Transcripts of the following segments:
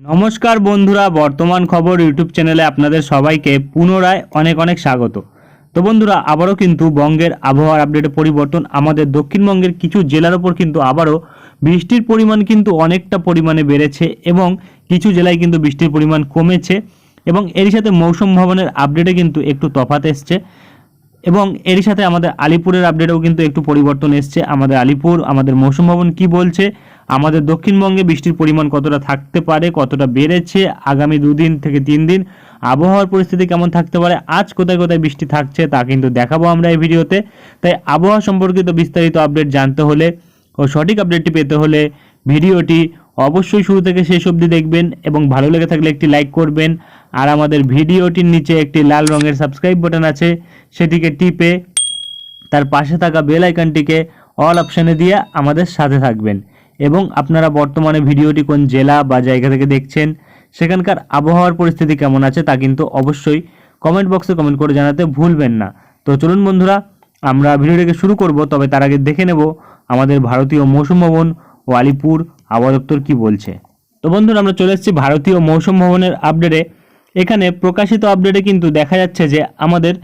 নমস্কার বন্ধুরা, বর্তমান খবর ইউটিউব চ্যানেলে আপনাদের সবাইকে পুনরায় অনেক অনেক স্বাগত। তো বন্ধুরা, আবারও কিন্তু বঙ্গের আবহাওয়ার আপডেটে পরিবর্তন, আমাদের দক্ষিণবঙ্গের কিছু জেলার ওপর কিন্তু আবারও বৃষ্টির পরিমাণ কিন্তু অনেকটা পরিমাণে বেড়েছে এবং কিছু জেলায় কিন্তু বৃষ্টির পরিমাণ কমেছে এবং এরই সাথে মৌসুম ভবনের আপডেটে কিন্তু একটু তফাত এসছে এবং এরই সাথে আমাদের আলিপুরের আপডেটেও কিন্তু একটু পরিবর্তন এসছে। আমাদের আলিপুর, আমাদের মৌসুম ভবন কি বলছে আমাদের দক্ষিণবঙ্গে বৃষ্টির পরিমাণ কতটা থাকতে পারে, কতটা বেড়েছে, আগামী দুদিন থেকে তিন দিন আবহাওয়ার পরিস্থিতি কেমন থাকতে পারে, আজ কোথায় কোথায় বৃষ্টি থাকছে তা কিন্তু দেখাবো আমরা এই ভিডিওতে। তাই আবহাওয়া সম্পর্কিত বিস্তারিত আপডেট জানতে হলে ও সঠিক আপডেটটি পেতে হলে ভিডিওটি অবশ্যই শুরু থেকে শেষ অবধি দেখবেন এবং ভালো লেগে থাকলে একটি লাইক করবেন। আর আমাদের ভিডিওটির নিচে একটি লাল রঙের সাবস্ক্রাইব বাটন আছে, সেটিকে টিপে তার পাশে থাকা বেল আইকনটিকে অল অপশানে দিয়ে আমাদের সাথে থাকবেন। এবং আপনারা বর্তমানে ভিডিওটি কোন জেলা বা জায়গা থেকে দেখছেন, সেখানকার আবহাওয়ার পরিস্থিতি কেমন আছে তা কিন্তু অবশ্যই কমেন্ট বক্সে কমেন্ট করে জানাতে ভুলবেন না। তো চলুন বন্ধুরা, আমরা ভিডিওটিকে শুরু করব, তবে তার আগে দেখে নেব আমাদের ভারতীয় মৌসুম ভবন ও আলিপুর আবহাওয়া দপ্তর কী বলছে। তো বন্ধুরা, আমরা চলে এসেছি ভারতীয় মৌসুম ভবনের আপডেটে এখানে প্রকাশিত আপডেটে কিন্তু দেখা যাচ্ছে যে আমাদের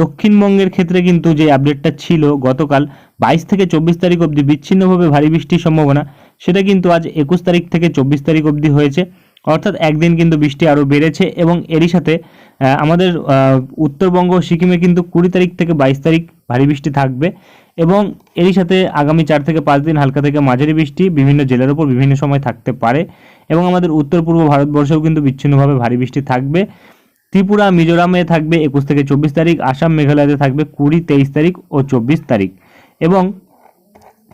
দক্ষিণবঙ্গের ক্ষেত্রে কিন্তু যে আপডেটটা ছিল গতকাল বাইশ থেকে চব্বিশ তারিখ অবধি বিচ্ছিন্নভাবে ভারী বৃষ্টির সম্ভাবনা, সেটা কিন্তু আজ একুশ তারিখ থেকে চব্বিশ তারিখ অবধি হয়েছে। অর্থাৎ একদিন কিন্তু বৃষ্টি আরও বেড়েছে এবং এরই সাথে আমাদের উত্তরবঙ্গ সিকিমে কিন্তু কুড়ি তারিখ থেকে বাইশ তারিখ ভারী বৃষ্টি থাকবে এবং এরই সাথে আগামী চার থেকে পাঁচ দিন হালকা থেকে মাঝারি বৃষ্টি বিভিন্ন জেলার উপর বিভিন্ন সময় থাকতে পারে এবং আমাদের উত্তর পূর্ব ভারতবর্ষেও কিন্তু বিচ্ছিন্নভাবে ভারী বৃষ্টি থাকবে। ত্রিপুরা, মিজোরামে থাকবে একুশ থেকে চব্বিশ তারিখ, আসাম, মেঘালয়তে থাকবে কুড়ি, তেইশ তারিখ ও চব্বিশ তারিখ। এবং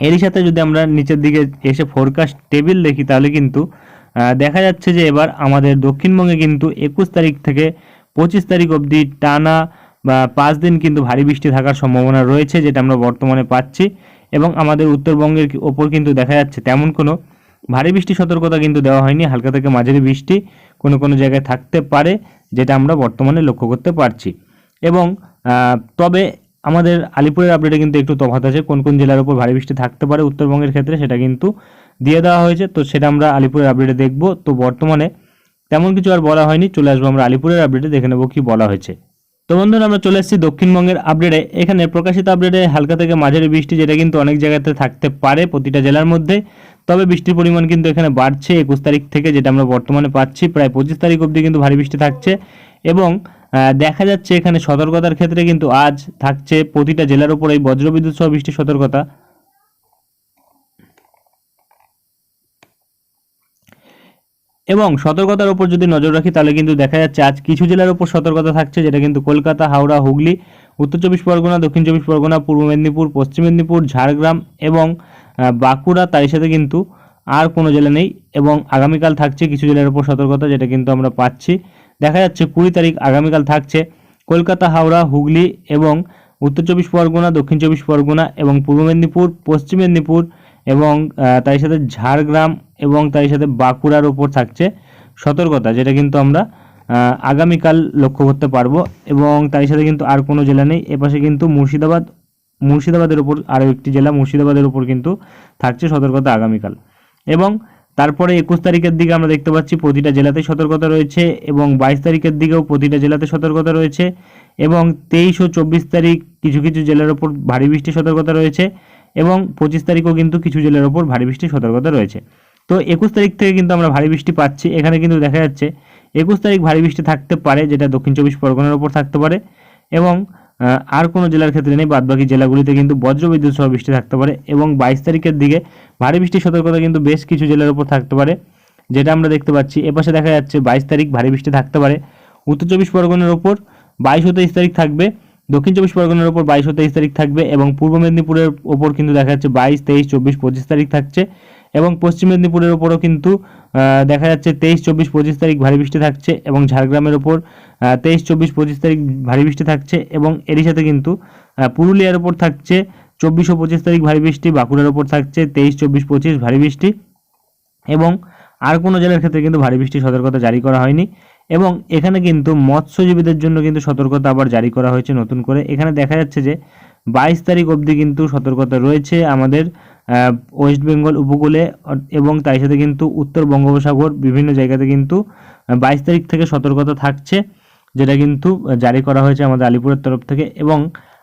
এরই সাথে যদি আমরা নিচের দিকে এসে ফোরকাস্ট টেবিল দেখি, তাহলে কিন্তু দেখা যাচ্ছে যে এবার আমাদের দক্ষিণবঙ্গে কিন্তু একুশ তারিখ থেকে পঁচিশ তারিখ অবধি টানা বা পাঁচ দিন কিন্তু ভারী বৃষ্টি থাকার সম্ভাবনা রয়েছে, যেটা আমরা বর্তমানে পাচ্ছি। এবং আমাদের উত্তরবঙ্গের ওপর কিন্তু দেখা যাচ্ছে তেমন কোনো ভারী বৃষ্টি সতর্কতা কিন্তু দেওয়া হয়নি, হালকা থেকে মাঝারি বৃষ্টি কোনো কোনো জায়গায় থাকতে পারে, যেটা আমরা বর্তমানে লক্ষ্য করতে পারছি। এবং তবে আমাদের আলিপুরের আপডেটে কিন্তু একটু তফাৎ আছে, কোন কোন জেলার উপর ভারী বৃষ্টি থাকতে পারে উত্তরবঙ্গের ক্ষেত্রে সেটা কিন্তু দিয়ে দেওয়া হয়েছে। তো সেটা আমরা আলিপুরের আপডেটে দেখব। তো বর্তমানে তেমন কিছু আর বলা হয়নি, চলে আসব আমরা আলিপুরের আপডেটে দেখে নেব কি বলা হয়েছে। তো বন্ধুরা, আমরা চলে এসেছি দক্ষিণবঙ্গের আপডেটে এখানে প্রকাশিত আপডেটে হালকা থেকে মাঝারি বৃষ্টি, যেটা কিন্তু অনেক জায়গাতে থাকতে পারে প্রতিটা জেলার মধ্যে। তবে বৃষ্টির পরিমাণ কিন্তু এখানে বাড়ছে। একুশ তারিখ থেকে যেটা আমরা বর্তমানে পাচ্ছি, প্রায় পঁচিশ তারিখ অবধি কিন্তু ভারী বৃষ্টি থাকছে। এবং দেখা যাচ্ছে এখানে সতর্কতার ক্ষেত্রে কিন্তু আজ থাকছে প্রতিটা জেলার উপর এই বজ্রবিদ্যুৎ সহ বৃষ্টির সতর্কতা। এবং সতর্কতার উপর যদি নজর রাখি, তাহলে কিন্তু দেখা যাচ্ছে আজ কিছু জেলার উপর সতর্কতা থাকছে, যেটা কিন্তু কলকাতা, হাওড়া, হুগলি, উত্তর চব্বিশ পরগনা, দক্ষিণ চব্বিশ পরগনা, পূর্ব মেদিনীপুর, পশ্চিম মেদিনীপুর, ঝাড়গ্রাম এবং বাঁকুড়া তার সাথে কিন্তু আর কোনো জেলা নেই এবং আগামীকাল থাকছে কিছু জেলার উপর সতর্কতা যেটা কিন্তু আমরা পাচ্ছি। দেখা যাচ্ছে কুড়ি তারিখ আগামীকাল থাকছে কলকাতা, হাওড়া, হুগলি এবং উত্তর চব্বিশ পরগনা, দক্ষিণ চব্বিশ পরগনা এবং পূর্ব মেদিনীপুর, পশ্চিম মেদিনীপুর এবং তার সাথে ঝাড়গ্রাম এবং তার সাথে বাঁকুড়ার ওপর থাকছে সতর্কতা যেটা কিন্তু আমরা আগামীকাল লক্ষ্য করতে পারব এবং তার সাথে কিন্তু আর কোনো জেলা নেই। এপাশে কিন্তু মুর্শিদাবাদ মুর্শিদাবাদের উপর আরও একটি জেলা মুর্শিদাবাদের উপর কিন্তু থাকছে সতর্কতা আগামীকাল। এবং তারপরে একুশ তারিখের দিকে আমরা দেখতে পাচ্ছি প্রতিটা জেলাতেই সতর্কতা রয়েছে এবং বাইশ তারিখের দিকেও প্রতিটা জেলাতে সতর্কতা রয়েছে এবং তেইশ ও চব্বিশ তারিখ কিছু কিছু জেলার ওপর ভারী বৃষ্টির সতর্কতা রয়েছে এবং পঁচিশ তারিখও কিন্তু কিছু জেলার ওপর ভারী বৃষ্টির সতর্কতা রয়েছে। তো একুশ তারিখ থেকে কিন্তু আমরা ভারী বৃষ্টি পাচ্ছি। এখানে কিন্তু দেখা যাচ্ছে একুশ তারিখ ভারী বৃষ্টি থাকতে পারে, যেটা দক্ষিণ চব্বিশ পরগনার ওপর থাকতে পারে এবং আর কোনো জেলার ক্ষেত্রে নেই। বাদবাকি জেলাগুলিতে কিন্তু বজ্রবিদ্যুৎ সহ বৃষ্টি থাকতে পারে এবং বাইশ তারিখের দিকে ভারী বৃষ্টির সতর্কতা কিন্তু বেশ কিছু জেলার উপর থাকতে পারে, যেটা আমরা দেখতে পাচ্ছি। এপাশে দেখা যাচ্ছে বাইশ তারিখ ভারী বৃষ্টি থাকতে পারে। উত্তর চব্বিশ পরগনার ওপর বাইশ ও তেইশ তারিখ থাকবে। দক্ষিণ চব্বিশ পরগনার ওপর বাইশ ও তেইশ তারিখ থাকবে এবং পূর্ব মেদিনীপুরের ওপর কিন্তু দেখা যাচ্ছে বাইশ, তেইশ, চব্বিশ, পঁচিশ তারিখ থাকছে। এবং পশ্চিম মেদিনীপুরের ওপরও কিন্তু দেখা যাচ্ছে তেইশ, চব্বিশ, পঁচিশ তারিখ ভারী বৃষ্টি থাকছে এবং ঝাড়গ্রামের ওপর তেইশ, চব্বিশ, পঁচিশ তারিখ ভারী বৃষ্টি থাকছে এবং এরই সাথে কিন্তু পুরুলিয়ার ওপর থাকছে চব্বিশ ও পঁচিশ তারিখ ভারী বৃষ্টি, বাঁকুড়ার ওপর থাকছে তেইশ, চব্বিশ, পঁচিশ ভারী বৃষ্টি এবং আর কোনো জেলার ক্ষেত্রে কিন্তু ভারী বৃষ্টির সতর্কতা জারি করা হয়নি এবং এখানে কিন্তু মৎস্যজীবীদের জন্য কিন্তু সতর্কতা আবার জারি করা হয়েছে নতুন করে। এখানে দেখা যাচ্ছে যে বাইশ তারিখ অবধি কিন্তু সতর্কতা রয়েছে আমাদের ওয়েস্ট বেঙ্গল উপকূলে এবং তার সাথে কিন্তু উত্তর বঙ্গোপসাগর বিভিন্ন জায়গাতে কিন্তু বাইশ তারিখ থেকে সতর্কতা থাকছে, যেটা কিন্তু জারি করা হয়েছে আমাদের আলিপুরের তরফ থেকে এবং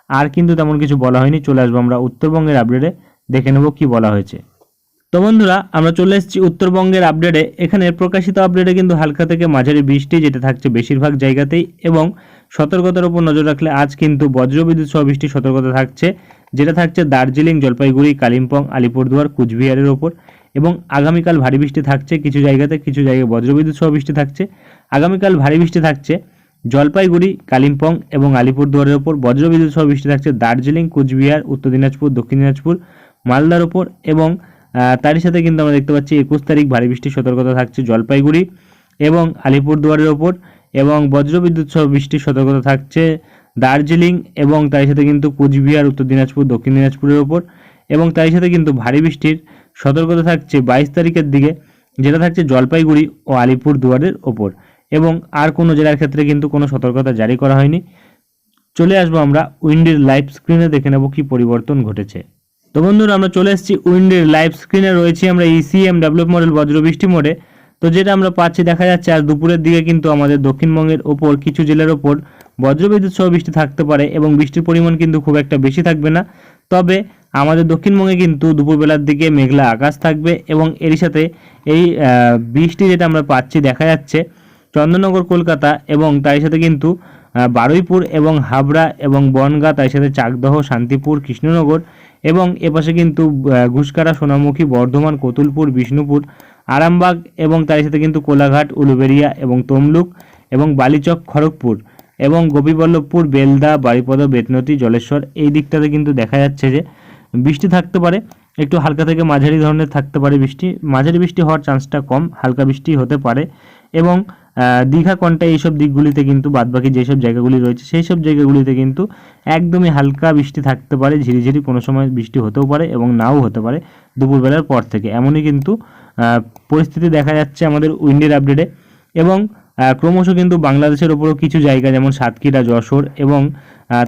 আর কিন্তু তেমন কিছু বলা হয়নি। চলে আসব আমরা উত্তরবঙ্গের আপডেটে দেখে নেব কি বলা হয়েছে। তো বন্ধুরা, আমরা চলে এসেছি উত্তরবঙ্গের আপডেটে এখানে প্রকাশিত আপডেটে কিন্তু হালকা থেকে মাঝারি বৃষ্টি যেটা থাকছে বেশিরভাগ জায়গাতেই এবং সতর্কতার উপর নজর রাখলে আজ কিন্তু বজ্রবিদ্যুৎ সহ বৃষ্টির সতর্কতা থাকছে, যেটা থাকছে দার্জিলিং, জলপাইগুড়ি, কালিম্পং, আলিপুরদুয়ার, কুচবিহারের ওপর এবং আগামীকাল ভারী বৃষ্টি থাকছে কিছু জায়গাতে, কিছু জায়গায় বজ্রবিদ্যুৎ সহ বৃষ্টি থাকছে। আগামীকাল ভারী বৃষ্টি থাকছে জলপাইগুড়ি, কালিম্পং এবং আলিপুরদুয়ারের ওপর, বজ্রবিদ্যুৎ সহ বৃষ্টি থাকছে দার্জিলিং, কুচবিহার, উত্তর দিনাজপুর, দক্ষিণ দিনাজপুর, মালদার ওপর এবং তারই সাথে কিন্তু আমরা দেখতে পাচ্ছি একুশ তারিখ ভারী বৃষ্টির সতর্কতা থাকছে জলপাইগুড়ি এবং আলিপুরদুয়ারের ওপর। এবং বজ্রবিদ্যুৎ সহ বৃষ্টির সতর্কতা থাকছে দার্জিলিং এবং তার সাথে কিন্তু কোচবিহার, উত্তর দিনাজপুর, দক্ষিণ দিনাজপুরের ওপর এবং তার সাথে কিন্তু ভারী বৃষ্টির সতর্কতা থাকছে বাইশ তারিখের দিকে, যেটা থাকছে জলপাইগুড়ি ও আলিপুর দুয়ারের ওপর এবং আর কোনো জেলার ক্ষেত্রে কিন্তু কোনো সতর্কতা জারি করা হয়নি। চলে আসব আমরা উইন্ডের লাইভ স্ক্রিনে, দেখে নেব কি পরিবর্তন ঘটেছে। তো বন্ধুরা, আমরা চলে এসেছি উইন্ডের লাইভ স্ক্রিনে, রয়েছি আমরা ইসিএম ডেভেলপ মডেল বজ্রবৃষ্টি মোডে। তো যেটা আমরা পাচ্ছি, দেখা যাচ্ছে আজ দুপুরের দিকে কিন্তু আমাদের দক্ষিণবঙ্গের ওপর কিছু জেলার ওপর বজ্রবিদ্যুৎ সহ বৃষ্টি থাকতে পারে এবং বৃষ্টির পরিমাণ কিন্তু খুব একটা বেশি থাকবে না। তবে আমাদের দক্ষিণবঙ্গে কিন্তু দুপুরবেলার দিকে মেঘলা আকাশ থাকবে এবং এরই সাথে এই বৃষ্টি যেটা আমরা পাচ্ছি দেখা যাচ্ছে চন্দননগর, কলকাতা এবং তার সাথে কিন্তু বারুইপুর এবং হাবড়া এবং বনগাঁ, তার সাথে চাকদহ, শান্তিপুর, কৃষ্ণনগর এবং এপাশে কিন্তু ঘুষকারা, সোনামুখী, বর্ধমান, কতুলপুর, বিষ্ণুপুর আরামবাগ এবং তার সাথে কিন্তু কোলাঘাট, উলুবেরিয়া এবং তমলুক এবং বালিচক, খড়গপুর এবং গোপীবল্লভপুর, বেলদা বাড়িপদ বেতনতি, জলেশ্বর এই দিকটাতে কিন্তু দেখা যাচ্ছে যে বৃষ্টি থাকতে পারে। একটু হালকা থেকে মাঝারি ধরনের থাকতে পারে বৃষ্টি। মাঝারি বৃষ্টি হওয়ার চান্সটা কম, হালকা বৃষ্টি হতে পারে এবং দীঘা কন্টা এইসব দিকগুলিতে কিন্তু বাদবাকি যেসব জায়গাগুলি রয়েছে সেই সব জায়গাগুলিতে কিন্তু একদমই হালকা বৃষ্টি থাকতে পারে, ঝিরিঝিরি কোনো সময় বৃষ্টি হতেও পারে এবং নাও হতে পারে দুপুরবেলার পর থেকে। এমনই কিন্তু পরিস্থিতি দেখা যাচ্ছে আমাদের উইন্ডের আপডেটে এবং ক্রমশ কিন্তু বাংলাদেশের ওপরও কিছু জায়গা যেমন সাতক্ষীরা, যশোর এবং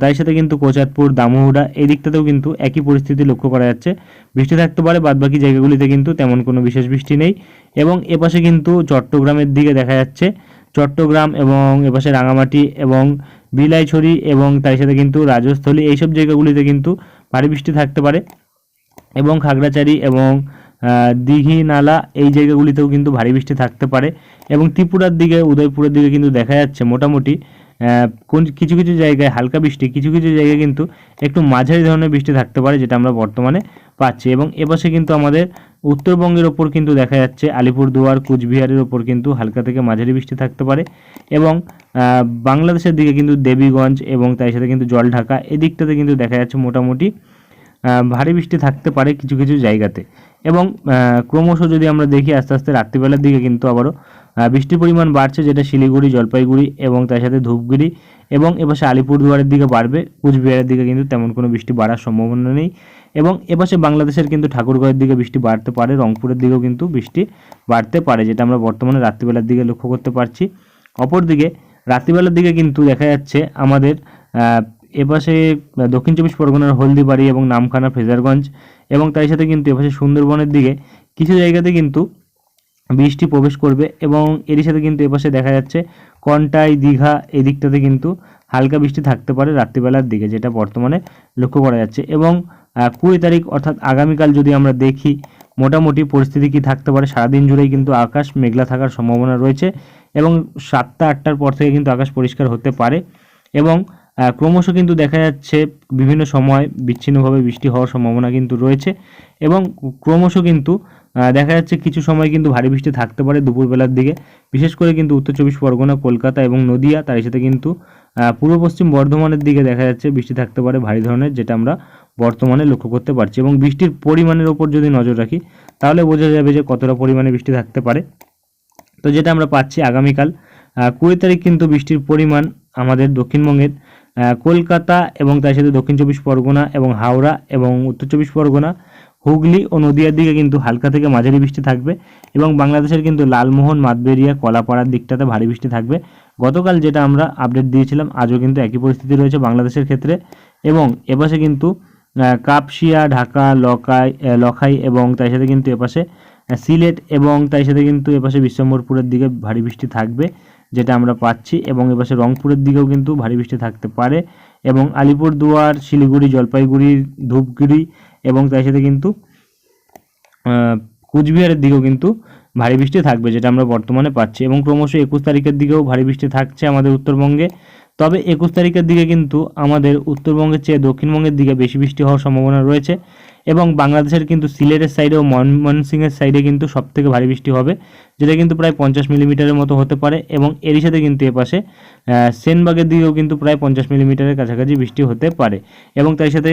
তার সাথে কিন্তু কোচাতপুর, দামোহরা এই দিকটাতেও কিন্তু একই পরিস্থিতি লক্ষ্য করা যাচ্ছে। বৃষ্টি থাকতে পারে, বাদবাকি জায়গাগুলিতে কিন্তু তেমন কোনো বিশেষ বৃষ্টি নেই। এবং এপাশে কিন্তু চট্টগ্রামের দিকে দেখা যাচ্ছে। চট্টগ্রাম এবং এপাশে রাঙামাটি এবং বিলাইছড়ি এবং তার সাথে কিন্তু রাজস্থলী এইসব জায়গাগুলিতে কিন্তু ভারী বৃষ্টি থাকতে পারে। এবং খাগড়াছড়ি এবং দিঘি, নালা এই জায়গাগুলিতেও কিন্তু ভারী বৃষ্টি থাকতে পারে। এবং ত্রিপুরার দিকে, উদয়পুরের দিকে কিন্তু দেখা যাচ্ছে মোটামুটি। কোন কিছু কিছু জায়গায় হালকা বৃষ্টি, কিছু কিছু জায়গায় কিন্তু একটু মাঝারি ধরনের বৃষ্টি থাকতে পারে, যেটা আমরা বর্তমানে পাচ্ছি। এবং এপাশে কিন্তু আমাদের উত্তরবঙ্গের ওপর কিন্তু দেখা যাচ্ছে, আলিপুরদুয়ার, কুচবিহারের ওপর কিন্তু হালকা থেকে মাঝারি বৃষ্টি থাকতে পারে। এবং বাংলাদেশের দিকে কিন্তু দেবীগঞ্জ এবং তার সাথে কিন্তু জলঢাকা, এদিকটাতে কিন্তু দেখা যাচ্ছে মোটামুটি ভারী বৃষ্টি থাকতে পারে কিছু কিছু জায়গাতে। এবং ক্রমশ যদি আমরা দেখি আস্তে আস্তে রাত্রিবেলার দিকে কিন্তু আবারও বৃষ্টির পরিমাণ বাড়ছে, যেটা শিলিগুড়ি, জলপাইগুড়ি এবং তার সাথে ধূপগুড়ি এবং এপাশে আলিপুরদুয়ারের দিকে বাড়বে। কুচবিহারের দিকে কিন্তু তেমন কোনো বৃষ্টি বাড়ার সম্ভাবনা নেই এবং এপাশে বাংলাদেশের কিন্তু ঠাকুরগাঁওয়ের দিকে বৃষ্টি বাড়তে পারে, রংপুরের দিকেও কিন্তু বৃষ্টি বাড়তে পারে, যেটা আমরা বর্তমানে রাত্রিবেলার দিকে লক্ষ্য করতে পারছি। অপরদিকে রাত্রিবেলার দিকে কিন্তু দেখা যাচ্ছে আমাদের এপাশে দক্ষিণ চব্বিশ পরগনার হলদিবাড়ি এবং নামখানা ফ্রেজারগঞ্জ এবং তার সাথে কিন্তু এপাশে সুন্দরবনের দিকে কিছু জায়গাতে কিন্তু বৃষ্টি প্রবেশ করবে এবং এরই সাথে কিন্তু এপাশে দেখা যাচ্ছে কন্টাই দীঘা এই দিকটাতে কিন্তু হালকা বৃষ্টি থাকতে পারে রাত্রিবেলার দিকে, যেটা বর্তমানে লক্ষ্য করা যাচ্ছে। এবং কুড়ি তারিখ অর্থাৎ আগামীকাল যদি আমরা দেখি মোটামুটি পরিস্থিতি কি থাকতে পারে, সারাদিন জুড়েই কিন্তু আকাশ মেঘলা থাকার সম্ভাবনা রয়েছে এবং সাতটা আটটার পর থেকে কিন্তু আকাশ পরিষ্কার হতে পারে। এবং ক্রমশ কিন্তু দেখা যাচ্ছে বিভিন্ন সময় বিচ্ছিন্নভাবে বৃষ্টি হওয়ার সম্ভাবনা কিন্তু রয়েছে এবং ক্রমশ কিন্তু দেখা যাচ্ছে কিছু সময় কিন্তু ভারী বৃষ্টি থাকতে পারে দুপুরবেলার দিকে। বিশেষ করে কিন্তু উত্তর চব্বিশ পরগনা, কলকাতা এবং নদিয়া, তার সাথে কিন্তু পূর্ব পশ্চিম বর্ধমানের দিকে দেখা যাচ্ছে বৃষ্টি থাকতে পারে ভারী ধরনের, যেটা আমরা বর্তমানে লক্ষ্য করতে পারছি। এবং বৃষ্টির পরিমাণের ওপর যদি নজর রাখি, তাহলে বোঝা যাবে যে কতটা পরিমাণে বৃষ্টি থাকতে পারে। তো যেটা আমরা পাচ্ছি আগামীকাল কুড়ি তারিখ কিন্তু বৃষ্টির পরিমাণ আমাদের দক্ষিণবঙ্গের কলকাতা এবং তার সাথে দক্ষিণ চব্বিশ পরগনা এবং হাওড়া এবং উত্তর চব্বিশ পরগনা হুগলি ও নদিয়ার দিকে কিন্তু হালকা থেকে মাঝারি বৃষ্টি থাকবে এবং বাংলাদেশের কিন্তু লালমোহন মাতবেরিয়া কলাপাড়ার দিকটাতে ভারী বৃষ্টি থাকবে। গতকাল যেটা আমরা আপডেট দিয়েছিলাম আজও কিন্তু একই পরিস্থিতি রয়েছে বাংলাদেশের ক্ষেত্রে এবং এপাশে কিন্তু আহ, কাপসিয়া ঢাকা লকাই লখাই এবং তার সাথে কিন্তু এপাশে সিলেট এবং তার সাথে কিন্তু এপাশে বিশ্বম্বরপুরের দিকে ভারী বৃষ্টি থাকবে। যেটা আমরা পাচ্ছি এবং এপাশে রংপুরের দিকেও কিন্তু ভারী বৃষ্টি থাকতে পারে এবং আলিপুরদুয়ার, শিলিগুড়ি, জলপাইগুড়ি, ধূপগুড়ি এবং তার সাথে কিন্তু কুচবিহারের দিকেও কিন্তু ভারী বৃষ্টি থাকবে যেটা আমরা বর্তমানে পাচ্ছি এবং ক্রমশ একুশ তারিখের দিকেও ভারী বৃষ্টি থাকছে আমাদের উত্তরবঙ্গে। তবে একুশ তারিখের দিকে কিন্তু আমাদের উত্তরবঙ্গের চেয়ে দক্ষিণবঙ্গের দিকে বেশি বৃষ্টি হওয়ার সম্ভাবনা রয়েছে এবং বাংলাদেশের কিন্তু সিলেটের সাইডে ও ময়মনসিংহের সাইডে কিন্তু সব থেকে ভারী বৃষ্টি হবে, যেটা কিন্তু প্রায় পঞ্চাশ মিলিমিটারের মতো হতে পারে এবং এরই সাথে কিন্তু এপাশে সেনবাগের দিকেও কিন্তু প্রায় পঞ্চাশ মিলিমিটারের কাছাকাছি বৃষ্টি হতে পারে এবং তার সাথে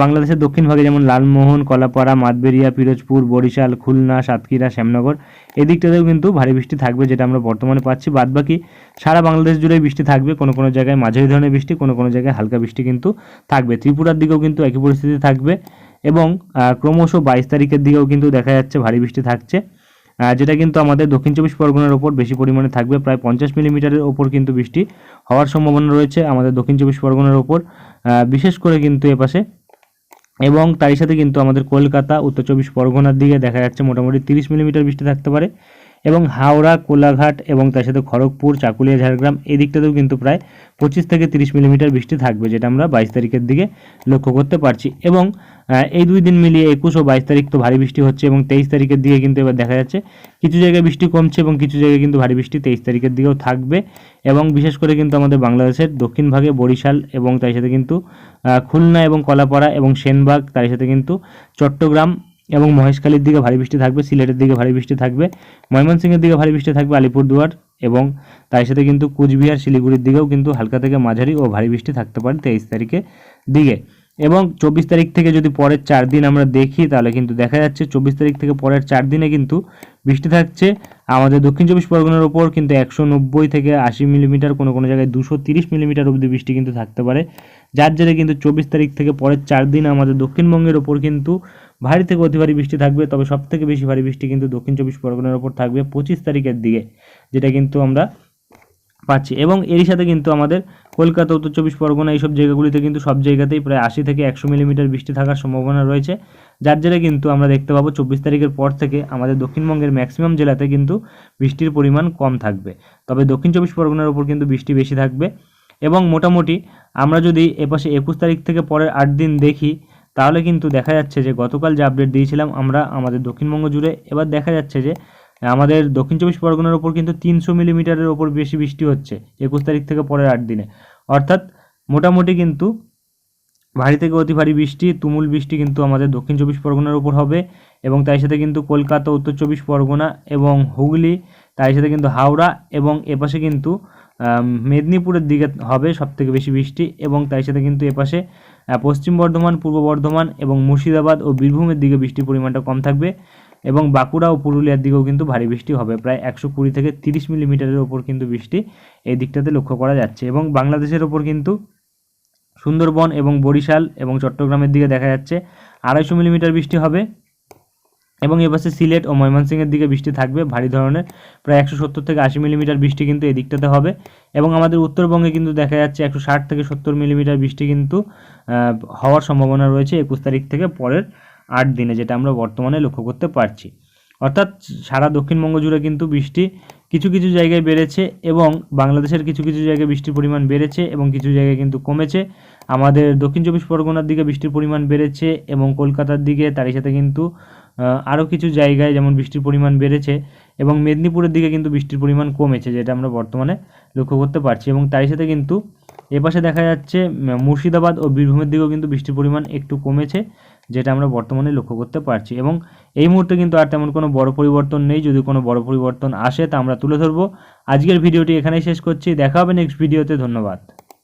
বাংলাদেশের দক্ষিণ ভাগে যেমন লালমোহন, কলাপাড়া, মাতবেরিয়া, পিরোজপুর, বরিশাল, খুলনা, সাতক্ষীরা, শ্যামনগর, এদিকটাতেও কিন্তু ভারী বৃষ্টি থাকবে যেটা আমরা বর্তমানে পাচ্ছি। বাদবাকি সারা বাংলাদেশ জুড়ে বৃষ্টি থাকবে, কোনো কোনো জায়গায় মাঝারি ধরনের বৃষ্টি, কোনো কোনো জায়গায় হালকা বৃষ্টি কিন্তু থাকবে। ত্রিপুরার দিকেও কিন্তু একই পরিস্থিতি থাকবে এবং ক্রমশ বাইশ তারিখের দিকেও কিন্তু দেখা যাচ্ছে ভারী বৃষ্টি থাকছে। যেটা কিন্তু আমাদের দক্ষিণ চব্বিশ পরগনার ওপর বেশি পরিমাণে থাকবে, প্রায় পঞ্চাশ মিলিমিটারের ওপর কিন্তু বৃষ্টি হওয়ার সম্ভাবনা রয়েছে আমাদের দক্ষিণ চব্বিশ পরগনার ওপর। বিশেষ করে কিন্তু এপাশে এবং তারই সাথে কিন্তু আমাদের কলকাতা, উত্তর চব্বিশ পরগনার দিকে দেখা যাচ্ছে মোটামুটি তিরিশ মিলিমিটার বৃষ্টি থাকতে পারে। এবং হাওড়া, কোলাঘাট এবং তার সাথে খড়গপুর, চাকুলিয়া, ঝাড়গ্রাম এই দিকটাতেও কিন্তু প্রায় পঁচিশ থেকে তিরিশ মিলিমিটার বৃষ্টি থাকবে, যেটা আমরা বাইশ তারিখের দিকে লক্ষ্য করতে পারছি। এবং এই দুই দিন মিলিয়ে একুশ ও বাইশ তারিখ তো ভারী বৃষ্টি হচ্ছে এবং তেইশ তারিখের দিকে কিন্তু এবার দেখা যাচ্ছে কিছু জায়গায় বৃষ্টি কমছে এবং কিছু জায়গায় কিন্তু ভারী বৃষ্টি তেইশ তারিখের দিকেও থাকবে। এবং বিশেষ করে কিন্তু আমাদের বাংলাদেশের দক্ষিণ ভাগে বরিশাল এবং তার সাথে কিন্তু খুলনা এবং কলাপাড়া এবং সেনবাগ, তার সাথে কিন্তু চট্টগ্রাম এবং মহেশখালীর দিকে ভারী বৃষ্টি থাকবে, সিলেটের দিকে ভারী বৃষ্টি থাকবে, ময়মনসিংহের দিকে ভারী বৃষ্টি থাকবে, আলিপুরদুয়ার এবং তার সাথে কিন্তু কুচবিহার, শিলিগুড়ির দিকেও কিন্তু হালকা থেকে মাঝারি ও ভারী বৃষ্টি থাকতে পারে তেইশ তারিখের দিকে। এবং চব্বিশ তারিখ থেকে যদি পরের চার দিন আমরা দেখি, তাহলে কিন্তু দেখা যাচ্ছে চব্বিশ তারিখ থেকে পরের চার দিনে কিন্তু বৃষ্টি থাকছে। আমাদের দক্ষিণ চব্বিশ পরগনার ওপর কিন্তু একশো নব্বই থেকে আশি মিলিমিটার, কোনো কোনো জায়গায় দুশো তিরিশ মিলিমিটার অবধি বৃষ্টি কিন্তু থাকতে পারে। যার জেরে কিন্তু চব্বিশ তারিখ থেকে পরের চার দিন আমাদের দক্ষিণবঙ্গের ওপর কিন্তু ভারী থেকে অতি ভারী বৃষ্টি থাকবে, তবে সব থেকে বেশি ভারী বৃষ্টি কিন্তু দক্ষিণ চব্বিশ পরগনার ওপর থাকবে পঁচিশ তারিখের দিকে, যেটা কিন্তু আমরা পাচ্ছি। এবং এরই সাথে কিন্তু আমাদের কলকাতা, উত্তর চব্বিশ পরগনা এইসব জায়গাগুলিতে কিন্তু সব জায়গাতেই প্রায় আশি থেকে একশো মিলিমিটার বৃষ্টি থাকার সম্ভাবনা রয়েছে। যার জেরে কিন্তু আমরা দেখতে পাবো চব্বিশ তারিখের পর থেকে আমাদের দক্ষিণবঙ্গের ম্যাক্সিমাম জেলাতে কিন্তু বৃষ্টির পরিমাণ কম থাকবে। তবে দক্ষিণ চব্বিশ পরগনার ওপর কিন্তু বৃষ্টি বেশি থাকবে। এবং মোটামুটি আমরা যদি এপাশে একুশ তারিখ থেকে পরের আট দিন দেখি তাহলে কিন্তু দেখা যাচ্ছে যে গতকাল যে আপডেট দিয়েছিলাম আমরা আমাদের দক্ষিণবঙ্গ জুড়ে, এবার দেখা যাচ্ছে যে আমাদের দক্ষিণ চব্বিশ পরগনার ওপর কিন্তু তিনশো মিলিমিটারের ওপর বেশি বৃষ্টি হচ্ছে একুশ তারিখ থেকে পরের আট দিনে। অর্থাৎ মোটামুটি কিন্তু ভারী থেকে অতি ভারী বৃষ্টি, তুমুল বৃষ্টি কিন্তু আমাদের দক্ষিণ চব্বিশ পরগনার উপর হবে এবং তার সাথে কিন্তু কলকাতা, উত্তর চব্বিশ পরগনা এবং হুগলি তার সাথে কিন্তু হাওড়া এবং এপাশে কিন্তু মেদিনীপুরের দিকে হবে সবথেকে বেশি বৃষ্টি এবং তার সাথে কিন্তু এপাশে পশ্চিম বর্ধমান, পূর্ব বর্ধমান এবং মুর্শিদাবাদ ও বীরভূমের দিকে বৃষ্টির পরিমাণটা কম থাকবে এবং বাঁকুড়া ও পুরুলিয়ার দিকেও কিন্তু ভারী বৃষ্টি হবে। প্রায় একশো কুড়ি থেকে তিরিশ মিলিমিটারের ওপর কিন্তু বৃষ্টি এই দিকটাতে লক্ষ্য করা যাচ্ছে এবং বাংলাদেশের ওপর কিন্তু সুন্দরবন এবং বরিশাল এবং চট্টগ্রামের দিকে দেখা যাচ্ছে আড়াইশো মিলিমিটার বৃষ্টি হবে। এবং এপাশে সিলেট ও ময়মনসিংহের দিকে বৃষ্টি থাকবে। ভারী ধরনের প্রায় একশো সত্তর থেকে আশি মিলিমিটার বৃষ্টি কিন্তু এদিকটাতে হবে এবং আমাদের উত্তরবঙ্গে কিন্তু দেখা যাচ্ছে একশো ষাট থেকে সত্তর মিলিমিটার বৃষ্টি কিন্তু হওয়ার সম্ভাবনা রয়েছে একুশ তারিখ থেকে পরের আট দিনে, যেটা আমরা বর্তমানে লক্ষ্য করতে পারছি। অর্থাৎ সারা দক্ষিণবঙ্গ জুড়ে কিন্তু বৃষ্টি কিছু কিছু জায়গায় বেড়েছে এবং বাংলাদেশের কিছু কিছু জায়গায় বৃষ্টির পরিমাণ বেড়েছে এবং কিছু জায়গায় কিন্তু কমেছে। আমাদের দক্ষিণ চব্বিশ পরগনার দিকে বৃষ্টির পরিমাণ বেড়েছে এবং কলকাতার দিকে তারই সাথে কিন্তু আরও কিছু জায়গায় যেমন বৃষ্টির পরিমাণ বেড়েছে এবং মেদিনীপুরের দিকে কিন্তু বৃষ্টির পরিমাণ কমেছে, যেটা আমরা বর্তমানে লক্ষ্য করতে পারছি এবং তারই সাথে কিন্তু এপাশে দেখা যাচ্ছে মুর্শিদাবাদ ও বীরভূমের দিকেও কিন্তু বৃষ্টির পরিমাণ একটু কমেছে, যেটা আমরা বর্তমানে লক্ষ্য করতে পারছি এবং এই মুহূর্তে কিন্তু আর তেমন কোনো বড় পরিবর্তন নেই, যদি কোনো বড় পরিবর্তন আসে তা আমরা তুলে ধরবো। আজকের ভিডিওটি এখানেই শেষ করছি, দেখা হবে নেক্সট ভিডিওতে ধন্যবাদ।